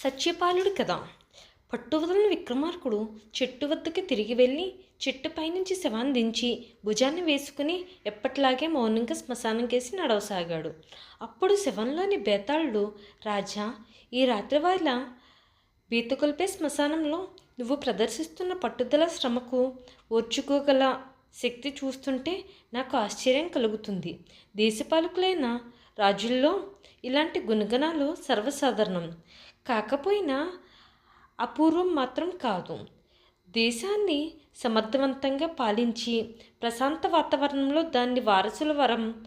సత్యపాలుడు కదా. పట్టువదలని విక్రమార్కుడు చెట్టు వద్దకు తిరిగి వెళ్ళి చెట్టుపైనుంచి శవాన్ని దించి భుజాన్ని వేసుకుని ఎప్పటిలాగే మౌనంగా శ్మశానం కేసి నడవసాగాడు. అప్పుడు శవంలోని బేతాళుడు రాజా ఈ రాత్రి వేళ బీతకొల్పే శ్మశానంలో నువ్వు ప్రదర్శిస్తున్న పట్టుదల శ్రమకు ఓర్చుకోగల శక్తి చూస్తుంటే నాకు ఆశ్చర్యం కలుగుతుంది. దేశపాలకులైన రాజుల్లో ఇలాంటి గుణగణాలు సర్వసాధారణం. కాకపోయినా అపూర్వం మాత్రం కాదు. దేశాన్ని సమర్థవంతంగా పాలించి ప్రశాంత వాతావరణంలో దాన్ని వారసుల వరం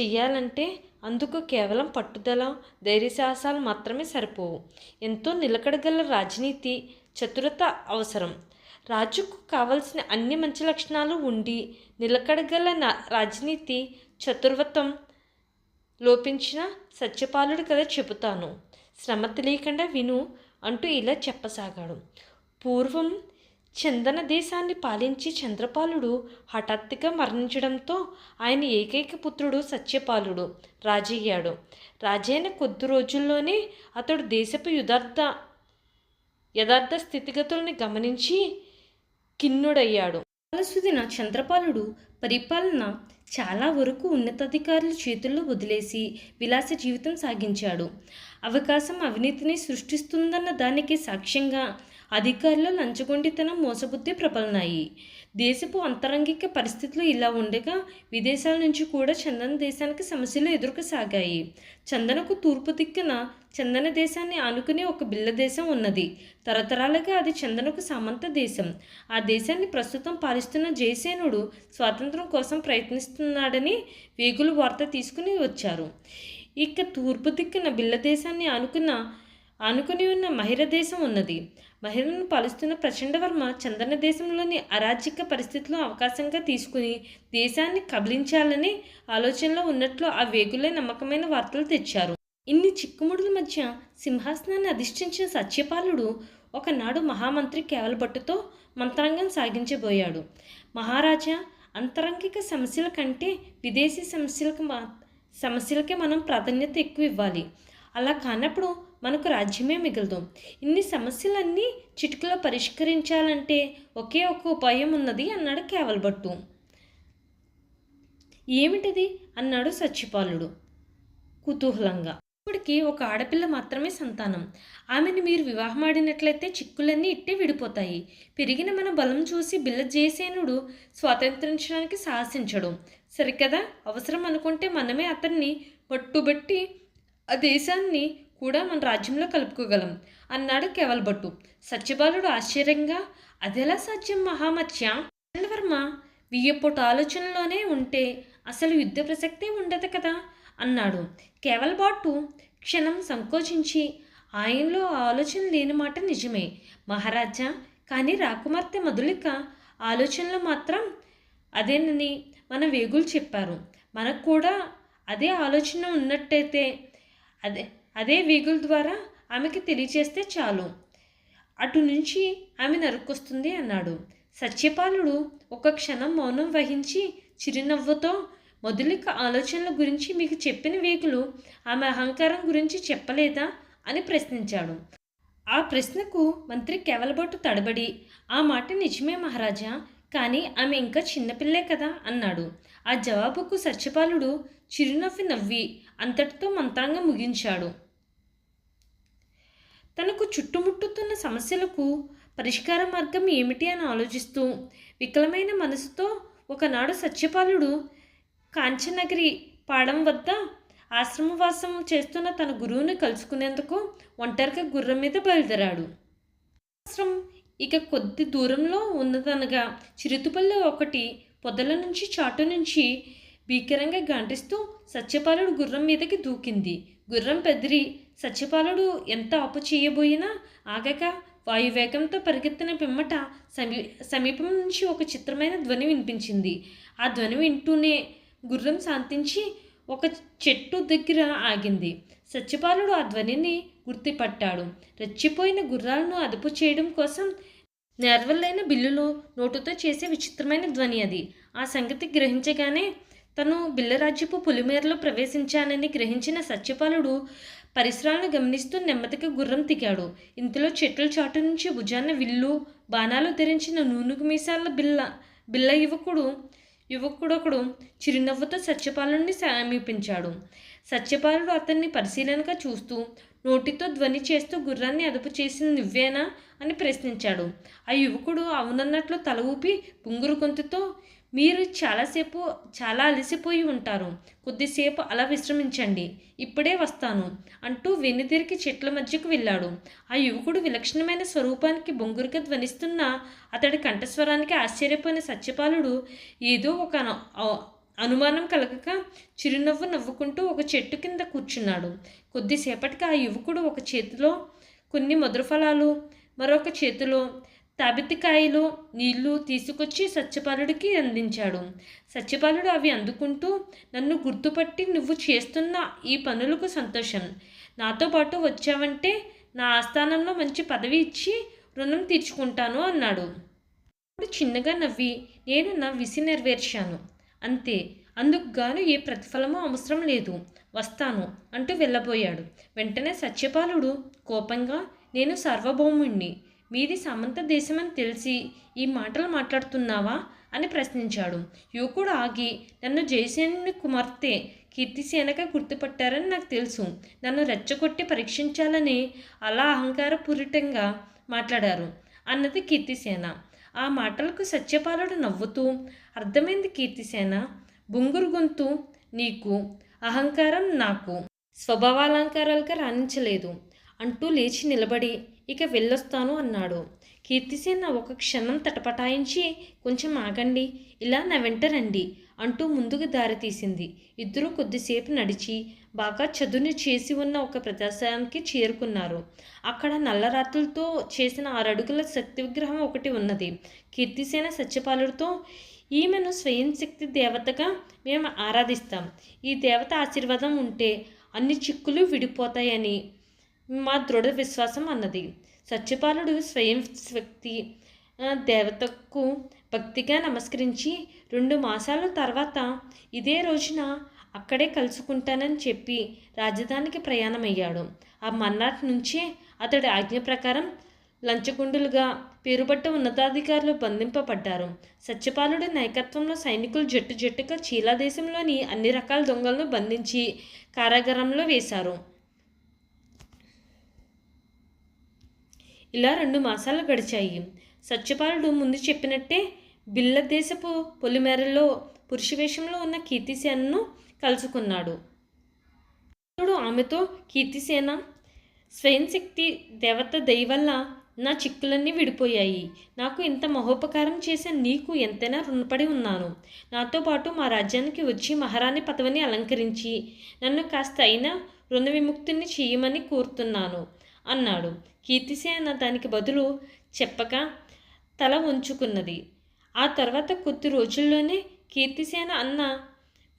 చెయ్యాలంటే అందుకు కేవలం పట్టుదల ధైర్యసాహసాలు మాత్రమే సరిపోవు. ఎంతో నిలకడగల రాజనీతి చతురత అవసరం. రాజుకు కావలసిన అన్ని మంచి లక్షణాలు ఉండి నిలకడగల నా రాజనీతి చతుర్వతం లోపించిన సత్యపాలుడు కథ చెబుతాను. శ్రమ తెలియకుండా విను అంటూ ఇలా చెప్పసాగాడు. పూర్వం చందన దేశాన్ని పాలించి చంద్రపాలుడు హఠాత్తుగా మరణించడంతో ఆయన ఏకైక పుత్రుడు సత్యపాలుడు రాజయ్యాడు. రాజైన కొద్ది రోజుల్లోనే అతడు దేశపు యుదార్థ యథార్థ స్థితిగతుల్ని గమనించి కిన్నుడయ్యాడు కాలసుదిన చంద్రపాలుడు పరిపాలన చాలా వరకు ఉన్నతాధికారుల చేతుల్లో వదిలేసి విలాస జీవితం సాగించాడు. అవకాశం అవినీతిని సృష్టిస్తుందన్న దానికి సాక్ష్యంగా అధికారులు లంచగొండితనం మోసబుద్ధి ప్రబలనాయి. దేశపు అంతరంగిక పరిస్థితులు ఇలా ఉండగా విదేశాల నుంచి కూడా చందన దేశానికి సమస్యలు ఎదురుకసాగాయి. చందనకు తూర్పు దిక్కున చందన దేశాన్ని ఆనుకునే ఒక బిల్ల దేశం ఉన్నది. తరతరాలుగా అది చందనకు సామంత దేశం. ఆ దేశాన్ని ప్రస్తుతం పాలిస్తున్న జయసేనుడు స్వాతంత్రం కోసం ప్రయత్నిస్తున్నాడని వేగులు వార్త తీసుకుని వచ్చారు. ఇక తూర్పు దిక్కున బిల్ల దేశాన్ని ఆనుకున్న ఆనుకుని ఉన్న మహిర దేశం ఉన్నది. మహిళను పాలిస్తున్న ప్రచండవర్మ చందన దేశంలోని అరాజక పరిస్థితులను అవకాశంగా తీసుకుని దేశాన్ని కబలించాలని ఆలోచనలో ఉన్నట్లు ఆ వేగులే నమ్మకమైన వార్తలు తెచ్చారు. ఇన్ని చిక్కుముడుల మధ్య సింహాసనాన్ని అధిష్ఠించిన సత్యపాలుడు ఒకనాడు మహామంత్రి కేవలభట్టుతో మంత్రాంగం సాగించబోయాడు. మహారాజా అంతరంగిక సమస్యల కంటే విదేశీ సమస్యలకు మా సమస్యలకే మనం ప్రాధాన్యత ఎక్కువ ఇవ్వాలి. అలా కానప్పుడు మనకు రాజ్యమే మిగలదు. ఇన్ని సమస్యలన్నీ చిటికలో పరిష్కరించాలంటే ఒకే ఒక ఉపాయం ఉన్నది అన్నాడు కేవలభట్టు. ఏమిటిది? అన్నాడు సత్యపాలుడు కుతూహలంగా. ఇప్పటికి ఒక ఆడపిల్ల మాత్రమే సంతానం. ఆమెను మీరు వివాహమాడినట్లయితే చిక్కులన్నీ ఇట్టే విడిపోతాయి. పెరిగిన మన బలం చూసి బిల్ల జయసేనుడు స్వాతంత్రించడానికి సాహసించడు. సరికదా? అవసరం అనుకుంటే మనమే అతన్ని పట్టుబట్టి ఆ దేశాన్ని కూడా మన రాజ్యంలో కలుపుకోగలం. అన్నాడు కేవలభట్టు. సత్యబాలుడు ఆశ్చర్యంగా అదెలా సాధ్యం మహామత్య చంద్రవర్మ వియ్యపోటు ఆలోచనలోనే ఉంటే అసలు యుద్ధ ప్రసక్తే ఉండదు కదా? అన్నాడు. కేవలబాటు క్షణం సంకోచించి ఆయనలో ఆలోచన లేని మాట నిజమే. మహారాజా కానీ రాకుమార్తె మధులిక ఆలోచనలో మాత్రం అదేనని మన వేగులు చెప్పారు. మనకు కూడా అదే ఆలోచన ఉన్నట్టయితే అదే అదే వీగుల ద్వారా ఆమెకి తెలియచేస్తే చాలు. అటు నుంచి ఆమె నరుక్కొస్తుంది అన్నాడు. సత్యపాలుడు ఒక క్షణం మౌనం వహించి చిరునవ్వుతో మొదలిక ఆలోచనల గురించి మీకు చెప్పిన వేగులు ఆమె అహంకారం గురించి చెప్పలేదా? అని ప్రశ్నించాడు. ఆ ప్రశ్నకు మంత్రి కేవలబొట్టు తడబడి ఆ మాట నిజమే మహారాజా కానీ ఆమె ఇంకా చిన్నపిల్లే కదా అన్నాడు. ఆ జవాబుకు సత్యపాలుడు చిరునవ్వి నవ్వి అంతటితో మంత్రంగా ముగించాడు. తనకు చుట్టుముట్టుతున్న సమస్యలకు పరిష్కార మార్గం ఏమిటి అని ఆలోచిస్తూ వికలమైన మనసుతో ఒకనాడు సత్యపాలుడు కాంచనగిరి పాడం వద్ద ఆశ్రమవాసం చేస్తున్న తన గురువుని కలుసుకునేందుకు ఒంటరిగా గుర్రం మీద బయలుదేరాడు. ఆశ్రమం ఇక కొద్ది దూరంలో ఉన్నదనగా చిరుతుపల్లి ఒకటి పొదల నుంచి చాటు నుంచి భీకరంగా గాంటిస్తూ సత్యపాలుడు గుర్రం మీదకి దూకింది. గుర్రం పెదిరి సత్యపాలుడు ఎంత అప్పు చేయబోయినా ఆగక వాయువేగంతో పరిగెత్తిన పిమ్మట సమీ సమీపం నుంచి ఒక చిత్రమైన ధ్వని వినిపించింది. ఆ ధ్వని వింటూనే గుర్రం శాంతించి ఒక చెట్టు దగ్గర ఆగింది. సత్యపాలుడు ఆ ధ్వనిని గుర్తుపట్టాడు. రెచ్చిపోయిన గుర్రాలను అదుపు చేయడం కోసం నెరవలైన బిల్లులు నోటుతో చేసే విచిత్రమైన ధ్వని అది. ఆ సంగతి గ్రహించగానే తను బిల్లరాజ్యపు పులిమేరలో ప్రవేశించానని గ్రహించిన సత్యపాలుడు పరిసరాలను గమనిస్తూ నెమ్మదిగా గుర్రం దిగాడు. ఇంతలో చెట్ల చాటు నుంచి భుజాన విల్లు బాణాలు ధరించిన నూనెకు మీసాల బిల్ల బిల్ల యువకుడు యువకుడొకడు చిరునవ్వుతో సత్యపాలుడిని సమీపించాడు. సత్యపాలుడు అతన్ని పరిశీలనగా చూస్తూ నోటితో ధ్వని చేస్తూ గుర్రాన్ని అదుపు చేసిన నువ్వేనా? అని ప్రశ్నించాడు. ఆ యువకుడు అవునన్నట్లు తల ఊపి పుంగురు గొంతుతో మీరు చాలాసేపు చాలా అలసిపోయి ఉంటారు. కొద్దిసేపు అలా విశ్రమించండి. ఇప్పుడే వస్తాను అంటూ వెనుదిరికి చెట్ల మధ్యకు వెళ్ళాడు. ఆ యువకుడు విలక్షణమైన స్వరూపానికి బొంగురుగా ధ్వనిస్తున్న అతడి కంఠస్వరానికి ఆశ్చర్యపోయిన సత్యపాలుడు ఏదో ఒక అనుమానం కలగక చిరునవ్వు నవ్వుకుంటూ ఒక చెట్టు కింద కూర్చున్నాడు. కొద్దిసేపటికి ఆ యువకుడు ఒక చేతిలో కొన్ని మధుర ఫలాలు మరొక చేతిలో తాబితికాయలు నీళ్ళు తీసుకొచ్చి సత్యపాలుడికి అందించాడు. సత్యపాలుడు అవి అందుకుంటూ నన్ను గుర్తుపట్టి నువ్వు చేస్తున్న ఈ పనులకు సంతోషం. నాతో పాటు వచ్చావంటే నా ఆస్థానంలో మంచి పదవి ఇచ్చి రుణం తీర్చుకుంటాను అన్నాడు. ఇప్పుడు చిన్నగా నవ్వి నేను నా విసి నెరవేర్చాను. అంతే. అందుకు గాను ఏ ప్రతిఫలమూ అవసరం లేదు. వస్తాను అంటూ వెళ్ళబోయాడు. వెంటనే సత్యపాలుడు కోపంగా నేను సార్వభౌముణ్ణి. మీది సమంత దేశమని తెలిసి ఈ మాటలు మాట్లాడుతున్నావా? అని ప్రశ్నించాడు. యువకుడు ఆగి నన్ను జయసేనుని కుమార్తె కీర్తిసేనగా గుర్తుపట్టారని నాకు తెలుసు. నన్ను రెచ్చగొట్టి పరీక్షించాలని అలా అహంకారపూరితంగా మాట్లాడారు అన్నది కీర్తిసేన. ఆ మాటలకు సత్యపాలుడు నవ్వుతూ అర్థమైంది కీర్తిసేన బొంగురు గొంతు నీకు అహంకారం నాకు. స్వభావాలంకారాలుగా రాణించలేదు. అంటూ లేచి నిలబడి ఇక వెళ్ళొస్తాను అన్నాడు. కీర్తిసేన ఒక క్షణం తటపటాయించి కొంచెం ఆగండి ఇలా నా వెంట రండి అంటూ ముందుకు దారి తీసింది. ఇద్దరూ కొద్దిసేపు నడిచి బాగా చదును చేసి ఉన్న ఒక ప్రదేశానికి చేరుకున్నారు. అక్కడ నల్లరాత్రులతో చేసిన ఆరడుగుల శక్తి విగ్రహం ఒకటి ఉన్నది. కీర్తిసేన సత్యపాలుడితో ఈమెను స్వయం శక్తి దేవతగా మేము ఆరాధిస్తాం. ఈ దేవత ఆశీర్వాదం ఉంటే అన్ని చిక్కులు విడిపోతాయని మా దృఢ విశ్వాసం అన్నది. సత్యపాలుడు స్వయం శక్తి దేవతకు భక్తిగా నమస్కరించి రెండు మాసాల తర్వాత ఇదే రోజున అక్కడే కలుసుకుంటానని చెప్పి రాజధానికి ప్రయాణమయ్యాడు. ఆ మన్నాటి నుంచే అతడి ఆజ్ఞ ప్రకారం లంచగుండులుగా పేరుపట్ట ఉన్నతాధికారులు బంధింపబడ్డారు. సత్యపాలుడి నాయకత్వంలో సైనికులు జట్టు జట్టుగా చీలా దేశంలోని అన్ని రకాల దొంగలను బంధించి కారాగారంలో వేశారు. ఇలా రెండు మాసాలు గడిచాయి. సత్యపాలుడు ముందు చెప్పినట్టే బిల్లదేశపు పొలిమేరలో పురుష వేషంలో ఉన్న కీర్తిసేనను కలుసుకున్నాడు. అతడు ఆమెతో కీర్తిసేన స్వయం శక్తి దేవత దయవల్ల నా చిక్కులన్నీ విడిపోయాయి. నాకు ఇంత మహోపకారం చేసే నీకు ఎంతైనా రుణపడి ఉన్నాను. నాతో పాటు మా రాజ్యానికి వచ్చి మహారాణి పదవిని అలంకరించి నన్ను కాస్త అయినా రుణ విముక్తిని చేయమని కోరుతున్నాను. అన్నాడు. కీర్తిసేన దానికి బదులు చెప్పక తల ఉంచుకున్నది ఆ తర్వాత కొద్ది రోజుల్లోనే కీర్తిసేన అన్న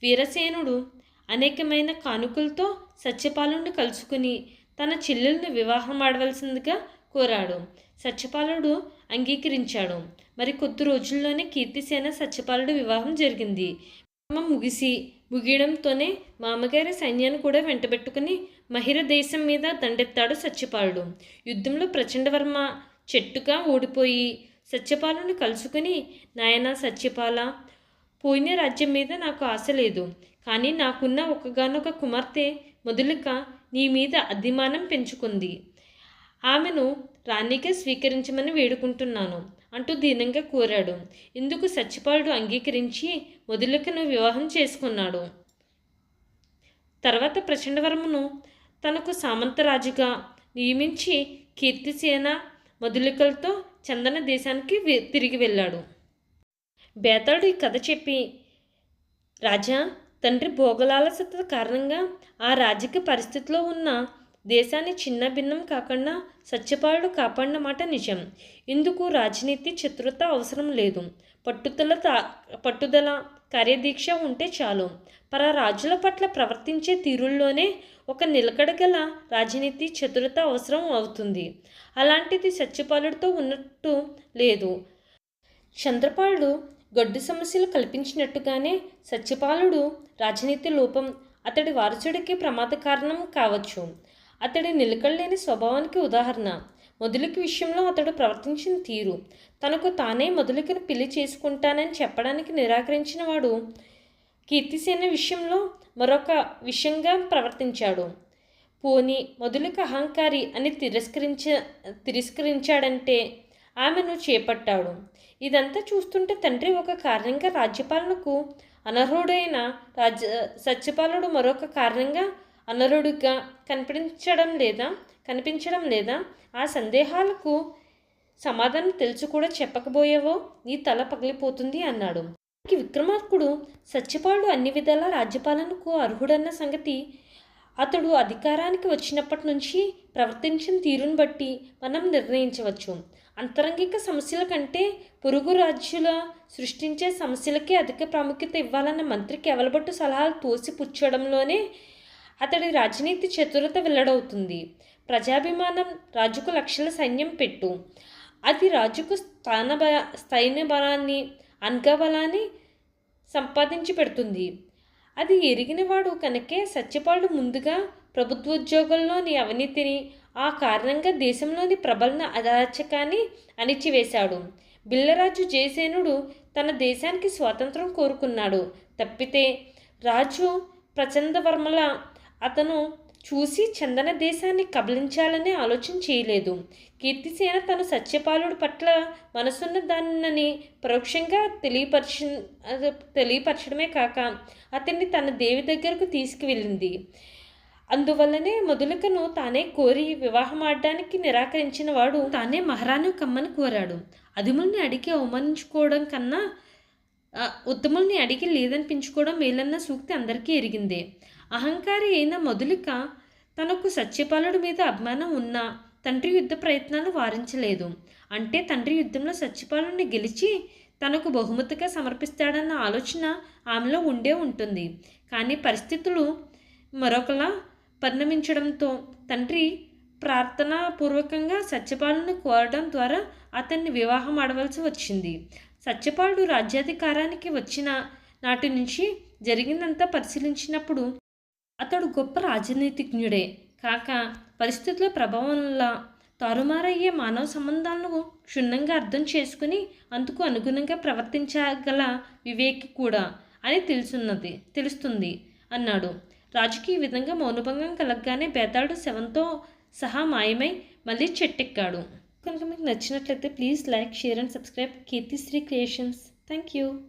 వీరసేనుడు అనేకమైన కానుకలతో సత్యపాలుని కలుసుకుని తన చెల్లెలను వివాహం ఆడవలసిందిగా కోరాడు. సత్యపాలుడు అంగీకరించాడు. మరి కొద్ది రోజుల్లోనే కీర్తిసేన సత్యపాలుడు వివాహం జరిగింది. ముగిసి ముగియడంతోనే మామగారి సైన్యాన్ని కూడా వెంటబెట్టుకుని మహిర దేశం మీద దండెత్తాడు సత్యపాలుడు. యుద్ధంలో ప్రచండవర్మ చెట్టుగా ఓడిపోయి సత్యపాలను కలుసుకుని నాయన సత్యపాల పోయిన రాజ్యం మీద నాకు ఆశ లేదు. కానీ నాకున్న ఒకగానొక కుమార్తె మొదలుక నీ మీద అభిమానం పెంచుకుంది. ఆమెను రాణిగా స్వీకరించమని వేడుకుంటున్నాను అంటూ దీనంగా కోరాడు. ఇందుకు సత్యపాలుడు అంగీకరించి మొదలుకను వివాహం చేసుకున్నాడు. తర్వాత ప్రచండవర్మను తనకు సామంతరాజుగా నియమించి కీర్తిసేన మధులికలతో చందన దేశానికి తిరిగి వెళ్ళాడు. బేతాడు ఈ కథ చెప్పి రాజా తండ్రి భోగలాలసత కారణంగా ఆ రాజకీయ పరిస్థితిలో ఉన్న దేశాన్ని చిన్న భిన్నం కాకుండా సత్యపాలుడు కాపాడిన మాట నిజం. ఇందుకు రాజనీతి చతురత అవసరం లేదు. పట్టుదల తా- పట్టుదల కార్యదీక్ష ఉంటే చాలు. పర రాజుల పట్ల ప్రవర్తించే తీరుల్లోనే ఒక నిలకడగల రాజనీతి చతురత అవసరం అవుతుంది. అలాంటిది సత్యపాలుడితో ఉన్నట్టు లేదు. చంద్రపాలుడు గడ్డు సమస్యలు కల్పించినట్టుగానే సత్యపాలుడు రాజనీతి లోపం అతడి వారసుడికి ప్రమాద కారణం కావచ్చు. అతడి నిలకడలేని స్వభావానికి ఉదాహరణ. మొదలికి విషయంలో అతడు ప్రవర్తించిన తీరు. తనకు తానే మొదలికను పెళ్ళి చేసుకుంటానని చెప్పడానికి నిరాకరించిన వాడు కీర్తిసేన విషయంలో మరొక విషయంగా ప్రవర్తించాడు. పోని మొదలుక అహంకారి అని తిరస్కరించ తిరస్కరించాడంటే ఆమెను చేపట్టాడు. ఇదంతా చూస్తుంటే తండ్రి ఒక కారణంగా రాజ్యపాలనకు అనర్హుడైన రాజ్య సత్యపాలుడు మరొక కారణంగా అనర్హుడిగా కనిపించడం లేదా కనిపించడం లేదా ఆ సందేహాలకు సమాధానం తెలుసు కూడా చెప్పకపోయేవో నీ తల పగిలిపోతుంది అన్నాడు. విక్రమార్కుడు సత్యపాలుడు అన్ని విధాల రాజ్యపాలనకు అర్హుడన్న సంగతి అతడు అధికారానికి వచ్చినప్పటి నుంచి ప్రవర్తించిన తీరును బట్టి మనం నిర్ణయించవచ్చు. అంతరంగిక సమస్యల కంటే పొరుగు రాజ్యుల సృష్టించే సమస్యలకే అధిక ప్రాముఖ్యత ఇవ్వాలన్న మంత్రి కేవలబట్టు సలహాలు తోసిపుచ్చడంలోనే అతడి రాజనీతి చతురత వెల్లడవుతుంది. ప్రజాభిమానం రాజుకు లక్షల సైన్యం పెట్టు. అది రాజుకు స్థాన బ స్థైన్య బలాన్ని అంగబలాన్ని సంపాదించి పెడుతుంది. అది ఎరిగినవాడు కనుకే సత్యపాలుడు ముందుగా ప్రభుత్వోద్యోగంలోని అవినీతిని ఆ కారణంగా దేశంలోని ప్రబలన అరాచకాన్ని అణిచివేశాడు. బిల్లరాజు జయసేనుడు తన దేశానికి స్వాతంత్రం కోరుకున్నాడు. తప్పితే రాజు ప్రచండవర్మల అతను చూసి చందన దేశాన్ని కబలించాలనే ఆలోచన చేయలేదు. కీర్తిసేన తను సత్యపాలుడు పట్ల మనసున్న దానిని పరోక్షంగా తెలియపరచ తెలియపరచడమే కాక అతన్ని తన దేవి దగ్గరకు తీసుకువెళ్ళింది. అందువల్లనే మొదలుకను తానే కోరి వివాహం ఆడడానికి నిరాకరించిన వాడు తానే మహారాణి కమ్మని కోరాడు. అదిముల్ని అడిగి అవమానించుకోవడం కన్నా ఉత్తముల్ని అడిగి లేదనిపించుకోవడం మేలన్న సూక్తి అందరికీ ఎరిగిందే. అహంకారి అయిన మొదలిక తనకు సత్యపాలుడి మీద అభిమానం ఉన్నా తండ్రి యుద్ధ ప్రయత్నాలు వారించలేదు. అంటే తండ్రి యుద్ధంలో సత్యపాలుడిని గెలిచి తనకు బహుమతిగా సమర్పిస్తాడన్న ఆలోచన ఆమెలో ఉండే ఉంటుంది. కానీ పరిస్థితులు మరొకలా పరిణమించడంతో తండ్రి ప్రార్థనాపూర్వకంగా సత్యపాలుని కోరడం ద్వారా అతన్ని వివాహం ఆడవలసి వచ్చింది. సత్యపాలుడు రాజ్యాధికారానికి వచ్చిన నాటి నుంచి జరిగిందంతా పరిశీలించినప్పుడు అతడు గొప్ప రాజనీతిజ్ఞుడే. కాక పరిస్థితుల ప్రభావం వల్ల తారుమారయ్యే మానవ సంబంధాలను క్షుణ్ణంగా అర్థం చేసుకుని అందుకు అనుగుణంగా ప్రవర్తించగల వివేకి కూడా అని తెలుసున్నది తెలుస్తుంది అన్నాడు. రాజుకి ఈ విధంగా మౌనభంగం కలగగానే బేతాడు శవంతో సహా మాయమై మళ్ళీ చెట్టెక్కాడు. కనుక మీకు నచ్చినట్లయితే please like share and subscribe. Keerthisri creations. Thank you.